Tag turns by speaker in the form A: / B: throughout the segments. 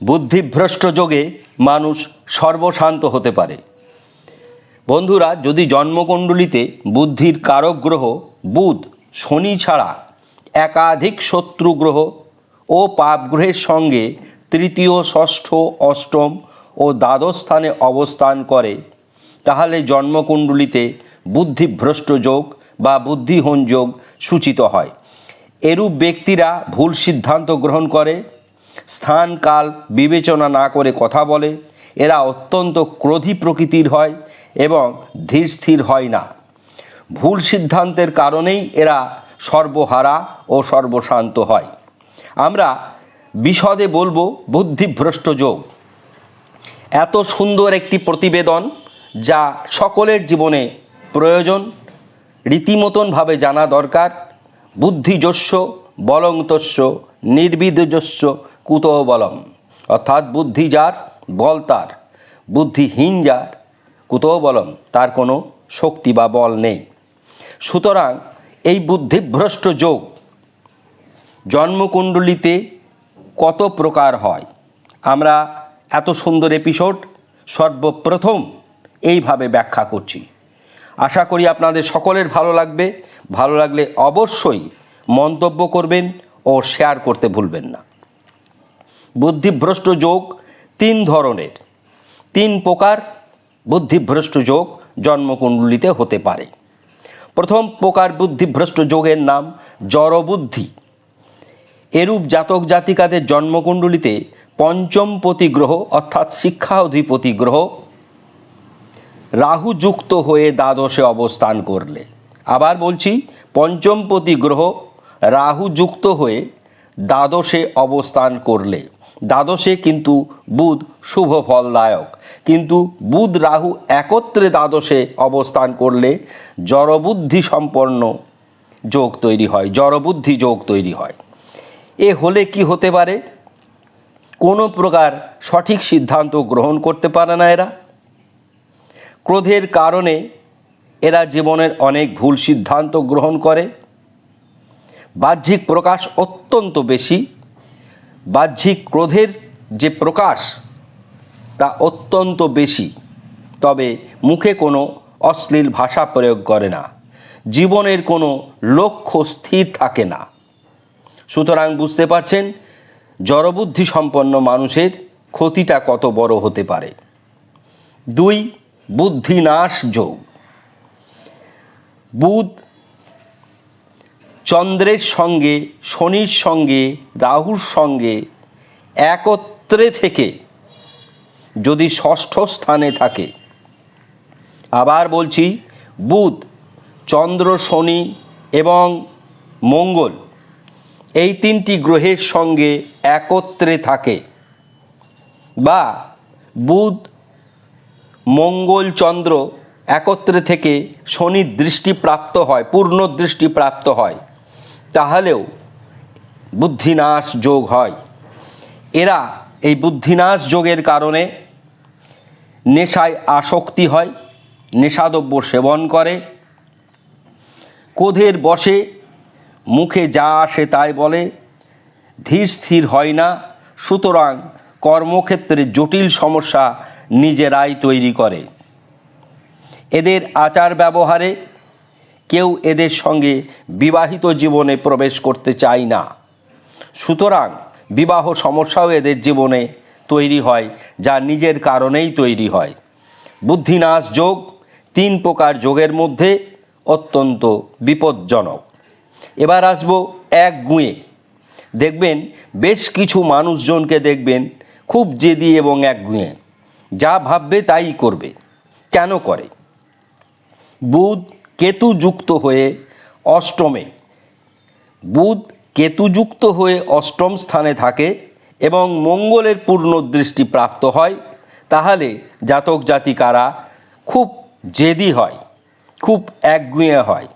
A: বুদ্ধিভ্রষ্ট যোগে মানুষ সর্বশান্ত হতে পারে। বন্ধুরা, যদি জন্মকুণ্ডলিতে বুদ্ধির কারক গ্রহ, বুধ, শনি ছাড়া একাধিক শত্রু গ্রহ ও পাপ গ্রহের সঙ্গে তৃতীয়, ষষ্ঠ, অষ্টম ও দ্বাদশ স্থানে অবস্থান করে, তাহলে জন্মকুণ্ডলিতে বুদ্ধিভ্রষ্ট যোগ বা বুদ্ধিহীন যোগ সূচিত হয়। এরূপ ব্যক্তিরা ভুল সিদ্ধান্ত গ্রহণ করে স্থান কাল বিবেচনা না করে কথা বলে, এরা অত্যন্ত ক্রোধী প্রকৃতির হয় এবং ধীর স্থির হয় না। ভুল সিদ্ধান্তের কারণেই এরা সর্বহারা ও সর্বশান্ত হয়। আমরা বিশদে বলব বুদ্ধিভ্রষ্ট যোগ। এত সুন্দর একটি প্রতিবেদন যা সকলের জীবনে প্রয়োজন, রীতিমতনভাবে জানা দরকার। বুদ্ধিজস্য বলংতস্য নির্বিদজস্য কুত বলম অর্থাৎ বুদ্ধি যার, বল তার। বুদ্ধিহীন যার কুত বলম তার কোনো শক্তি বা বল নেই। সুতরাং এই বুদ্ধিভ্রষ্ট যোগ জন্মকুণ্ডলিতে কত প্রকার হয়? আমরা এত সুন্দর এপিসোড সর্বপ্রথম এইভাবে ব্যাখ্যা করছি। আশা করি আপনাদের সকলের ভালো লাগবে। ভালো লাগলে অবশ্যই মন্তব্য করবেন ও শেয়ার করতে ভুলবেন না। বুদ্ধিভ্রষ্ট যোগ তিন ধরনের। তিন প্রকার বুদ্ধিভ্রষ্ট যোগ জন্মকুণ্ডলিতে হতে পারে। প্রথম প্রকার বুদ্ধিভ্রষ্ট যোগের নাম জড়বুদ্ধি। এরূপ জাতক জাতিকাদের জন্মকুণ্ডলিতে পঞ্চমপতি গ্রহ অর্থাৎ শিক্ষা অধিপতি গ্রহ রাহু যুক্ত হয়ে দ্বাদশে অবস্থান করলে। আবার বলছি পঞ্চমপতি গ্রহ রাহু যুক্ত হয়ে দ্বাদশে অবস্থান করলে। দ্বাদশে কিন্তু বুধ শুভ ফলদায়ক। কিন্তু বুধ রাহু একত্রে দ্বাদশে অবস্থান করলে জড়বুদ্ধি সম্পন্ন যোগ তৈরি হয়, জড়বুদ্ধি যোগ তৈরি হয়। এ হলে কি হতে পারে? কোনো প্রকার সঠিক সিদ্ধান্ত গ্রহণ করতে পারে না এরা। ক্রোধের কারণে এরা জীবনের অনেক ভুল সিদ্ধান্ত গ্রহণ করে। বাহ্যিক প্রকাশ অত্যন্ত বেশি। বাহ্যিক ক্রোধের যে প্রকাশ, তা অত্যন্ত বেশি। তবে মুখে কোনো অশ্লীল ভাষা প্রয়োগ করে না। জীবনের কোনো লক্ষ্য স্থির থাকে না। সুতরাং বুঝতে পারছেন, জড়বুদ্ধি সম্পন্ন মানুষের ক্ষতিটা কত বড় হতে পারে। দুই, বুদ্ধিনাশ যোগ। বুধ চন্দ্রের সঙ্গে, শনির সঙ্গে, রাহুর সঙ্গে একত্রে থেকে যদি ষষ্ঠ স্থানে থাকে। আবার বলছি, বুধ, চন্দ্র, শনি এবং মঙ্গল এই তিনটি গ্রহের সঙ্গে একত্রে থাকে বা বুধ, মঙ্গল, চন্দ্র একত্রে থেকে শনির দৃষ্টি প্রাপ্ত হয়, পূর্ণ দৃষ্টি প্রাপ্ত হয়। তাহলেও বুদ্ধিনাশ যোগ হয়। এরা এই বুদ্ধিনাশ যোগের কারণে নেশায় আসক্তি হয়, নেশাদ্রব্য সেবন করে। কোধের বসে মুখে যা আসে তাই বলে, ধীর স্থির হয় না, সুতরাং কর্মক্ষেত্রে জটিল সমস্যা নিজেরাই তৈরি করে। এদের আচার ব্যবহারে কেউ এদের সঙ্গে বিবাহিত জীবনে প্রবেশ করতে চায় না। সুতরাং বিবাহ সমস্যাও এদের জীবনে তৈরি হয়, যা নিজের কারণেই তৈরি হয়। বুদ্ধিনাশ যোগ তিন প্রকার যোগের মধ্যে অত্যন্ত বিপজ্জনক। এবার আসব এক গুঁয়ে। দেখবেন বেশ কিছু মানুষজনকে দেখবেন খুব জেদি এবং এক গুঁয়ে। যা ভাববে তাই করবে। কেন করে? বুধ কেতু যুক্ত হয়ে অষ্টমে। বুধ কেতুযুক্ত হয়ে অষ্টম স্থানে থাকে এবং মঙ্গলের পূর্ণ দৃষ্টি প্রাপ্ত হয়, তাহলে জাতক জাতিকারা খুব জেদি হয়, খুব একগুঁয়ে হয়।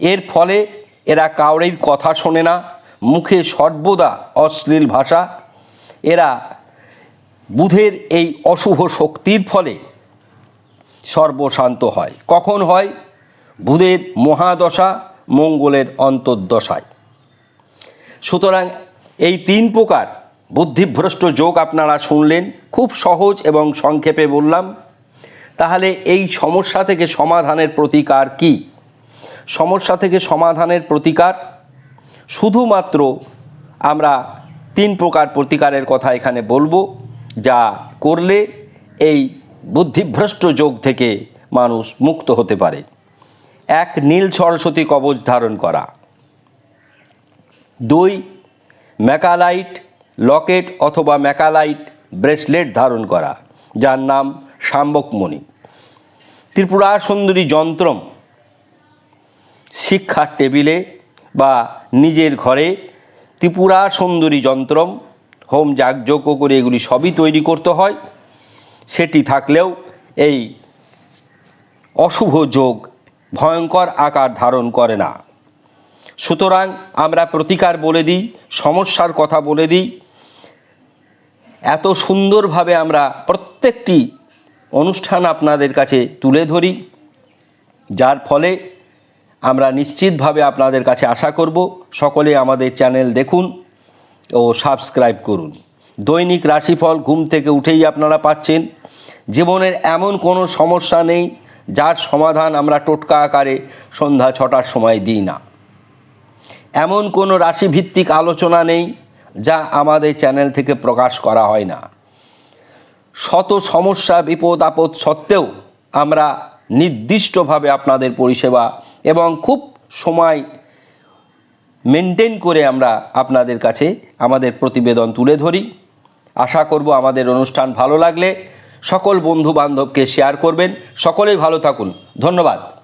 A: এর ফলে এরা কাউরের কথা শোনে না, মুখে সর্বদা অশ্লীল ভাষা। এরা বুধের এই অশুভ শক্তির ফলে সর্বশান্ত হয়। কখন হয়? বুধের মহাদশা, মঙ্গলের অন্তর্দশায়। সুতরাং এই তিন প্রকার বুদ্ধিভ্রষ্ট যোগ আপনারা শুনলেন, খুব সহজ এবং সংক্ষেপে বললাম। তাহলে এই সমস্যা থেকে সমাধানের প্রতিকার কি? সমস্যা থেকে সমাধানের প্রতিকার? শুধুমাত্র আমরা তিন প্রকার প্রতিকারের কথা এখানে বলব, যা করলে এই বুদ্ধিভ্রষ্ট যোগ থেকে মানুষ মুক্ত হতে পারে। এক নীল সরস্বতী কবচ ধারণ করা। দুই, ম্যাকালাইট লকেট অথবা ম্যাকালাইট ব্রেসলেট ধারণ করা, যার নাম সাম্বকমণি ত্রিপুরা সুন্দরী যন্ত্রম শিক্ষার টেবিলে বা নিজের ঘরে ত্রিপুরা সুন্দরী যন্ত্রম, হোম যাগযজ্ঞ করে এগুলি সবই তৈরি করতে হয়। সেটি থাকলেও এই অশুভ যোগ ভয়ঙ্কর আকার ধারণ করে না। সুতরাং আমরা প্রতিকার বলে দিই, সমস্যার কথা বলে দিই। এত সুন্দরভাবে আমরা প্রত্যেকটি অনুষ্ঠান আপনাদের কাছে তুলে ধরি, যার ফলে আমরা নিশ্চিতভাবে আপনাদের কাছে আশা করব। সকলে আমাদের চ্যানেল দেখুন ও সাবস্ক্রাইব করুন। দৈনিক রাশিফল ঘুম থেকে উঠেই আপনারা পাচ্ছেন। জীবনের এমন কোনো সমস্যা নেই যার সমাধান আমরা টোটকা আকারে সন্ধ্যা ছটার সময় দিই না। এমন কোনো রাশিভিত্তিক আলোচনা নেই যা আমাদের চ্যানেল থেকে প্রকাশ করা হয় না। শত সমস্যা, বিপদ, আপদ সত্ত্বেও আমরা নির্দিষ্টভাবে আপনাদের পরিষেবা এবং খুব সময় মেনটেন করে আমরা আপনাদের কাছে আমাদের প্রতিবেদন তুলে ধরি। আশা করব আমাদের অনুষ্ঠান ভালো লাগলে সকল বন্ধু বান্ধবকে শেয়ার করবেন। সকলেই ভালো থাকুন। ধন্যবাদ।